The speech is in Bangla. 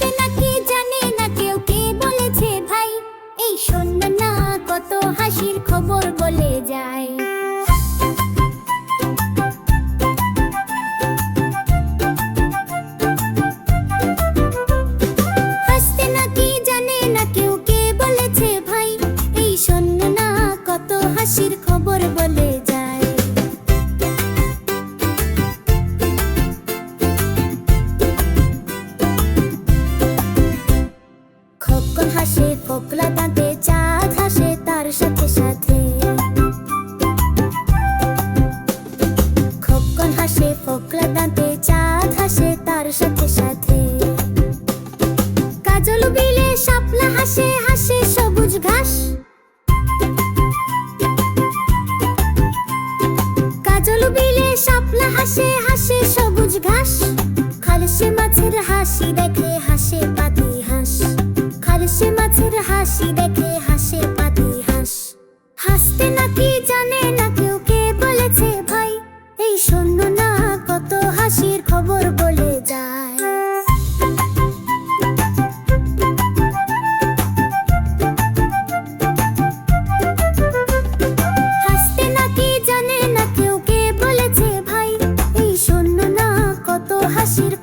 করতে নাকি হাসে, ফোকলা দাঁতে চাঁদ হাসে তার সাথে সাথে। খোকন হাসে, ফোকলা দাঁতে চাঁদ হাসে তার সাথে সাথে। কাজল বিলে শাপলা হাসে হাসে সবুজ ঘাস। কাজল বিলে শাপলা হাসে হাসি দেখে হাসে পাতি হাঁস। হাসতে নাকি জানে না কেউ কে বলেছে ভাই। এই শূন্য না কত হাসির খবর বলে যায়। হাসির